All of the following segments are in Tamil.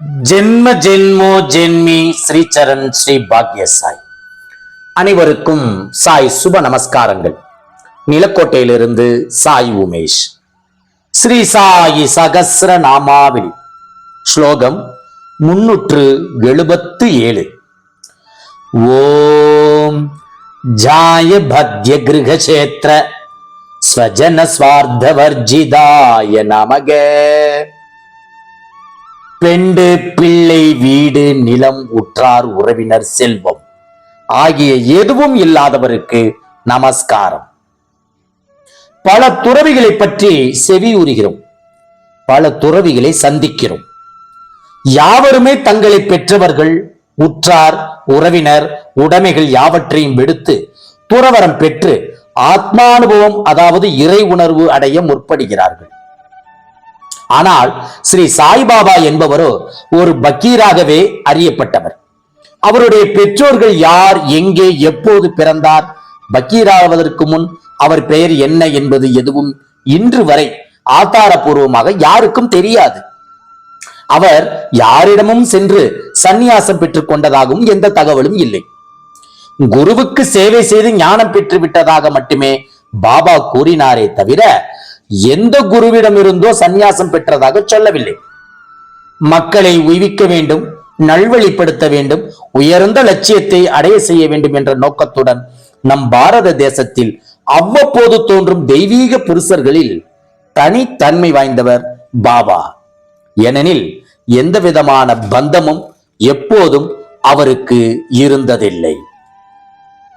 ஜென்ம ஜென்மோ ஜென்மி ஸ்ரீ சரண் ஸ்ரீ பாக்ய சாய் அனைவருக்கும் சாய் சுப நமஸ்காரங்கள். நிலக்கோட்டையிலிருந்து சாய் உமேஷ். ஸ்ரீ சாயி சகசிர நாமாவளி. ஸ்லோகம் முன்னூற்று எழுபத்து ஏழு. ஓம் ஜாய பத்ய கிருகஷேத்திர ஸ்வஜன ஸ்வார்த்தவர்ஜிதாய நமக. பெண்டு பிள்ளை வீடு நிலம் உற்றார் உறவினர் செல்வம். ஆகிய எதுவும் இல்லாதவருக்கு நமஸ்காரம். பல துறவிகளை பற்றி செவியுறுகிறோம் பல துறவிகளை சந்திக்கிறோம். யாவருமே தங்களை பெற்றவர்கள் உற்றார் உறவினர் உடைமைகள் யாவற்றையும் விடுத்து துறவரம் பெற்று ஆத்மானுபவம் அதாவது இறை உணர்வு அடைய முற்படுகிறார்கள். ஆனால் ஸ்ரீ சாய்பாபா என்பவரோ ஒரு பக்கீராகவே அறியப்பட்டவர். அவருடைய பெற்றோர்கள் யார் எங்கே எப்போது பிறந்தார் பக்கீராவதற்கு முன் அவர் பெயர் என்ன என்பது எதுவும் இன்று வரை ஆதாரபூர்வமாக யாருக்கும் தெரியாது. அவர் யாரிடமும் சென்று சந்நியாசம் பெற்றுக் கொண்டதாகவும் எந்த தகவலும் இல்லை. குருவுக்கு சேவை செய்து ஞானம் பெற்று விட்டதாக மட்டுமே பாபா கூறினாரே தவிர எந்த குருவிடம் இருந்தோ சந்நியாசம் பெற்றதாக சொல்லவில்லை. மக்களை உய்விக்க வேண்டும் நல்வழிப்படுத்த வேண்டும் உயர்ந்த லட்சியத்தை அடைய செய்ய வேண்டும் என்ற நோக்கத்துடன் நம் பாரத தேசத்தில் அவ்வப்போது தோன்றும் தெய்வீக புருஷர்களில் தனித்தன்மை வாய்ந்தவர் பாபா. ஏனெனில் எந்த விதமான பந்தமும் எப்போதும் அவருக்கு இருந்ததில்லை.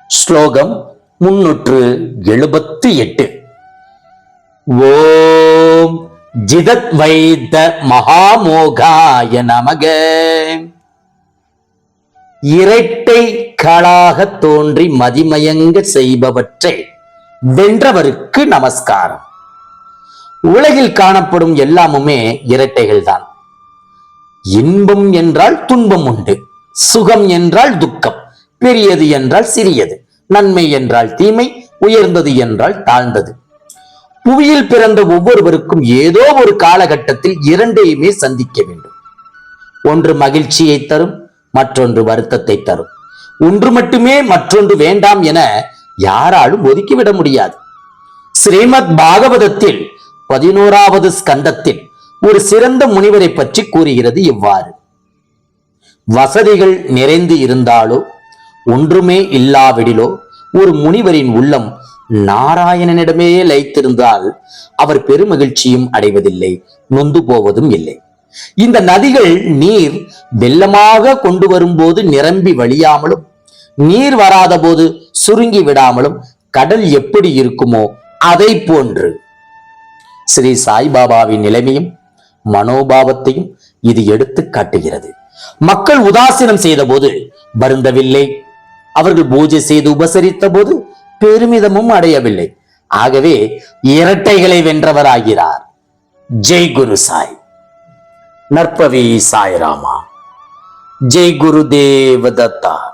ஸ்லோகம் முன்னூற்று எழுபத்தி எட்டு. ஓம் ஜிதத் வைத்த மகாமோகாய நமக. இரட்டை களாக தோன்றி மதிமயங்க செய்பவற்றை வென்றவருக்கு நமஸ்காரம். உலகில் காணப்படும் எல்லாமுமே இரட்டைகள் தான் இன்பம் என்றால் துன்பம் உண்டு சுகம் என்றால் துக்கம் பெரியது என்றால் சிறியது நன்மை என்றால் தீமை உயர்ந்தது என்றால் தாழ்ந்தது. புவியில் பிறந்த ஒவ்வொருவருக்கும் ஏதோ ஒரு காலகட்டத்தில் இரண்டையுமே சந்திக்க வேண்டும். ஒன்று மகிழ்ச்சியை தரும் மற்றொன்று வருத்தத்தை தரும். ஒன்று மட்டுமே மற்றொன்று வேண்டாம் என யாராலும் ஒதுக்கிவிட முடியாது. ஸ்ரீமத் பாகவதத்தில் பதினோராவது ஸ்கந்தத்தில் ஒரு சிறந்த முனிவரை பற்றி கூறுகிறது இவ்வாறு. வசதிகள் நிறைந்து இருந்தாலோ ஒன்றுமே இல்லாவிடிலோ ஒரு முனிவரின் உள்ளம் நாராயணனிடமே லயித்திருந்தால் அவர் பெருமகிழ்ச்சியும் அடைவதில்லை நொந்து போவதும் இல்லை. இந்த நதிகள் நீர் வெள்ளமாக கொண்டு வரும்போது நிரம்பி வழியாமலும் நீர் வராத போது சுருங்கி விடாமலும் கடல் எப்படி இருக்குமோ அதை போன்று. ஸ்ரீ சாய்பாபாவின் நிலைமையும் மனோபாவத்தையும் இது எடுத்து காட்டுகிறது. மக்கள் உதாசீனம் செய்த போது வருந்தவில்லை. அவர்கள் பூஜை செய்து உபசரித்த போது பெருமிதமும் அடையவில்லை. ஆகவே இரட்டைகளை வென்றவராகிறார். ஜெய் குரு சாய். நற்பவி சாய்ராமா. ஜெய் குரு தேவதத்தா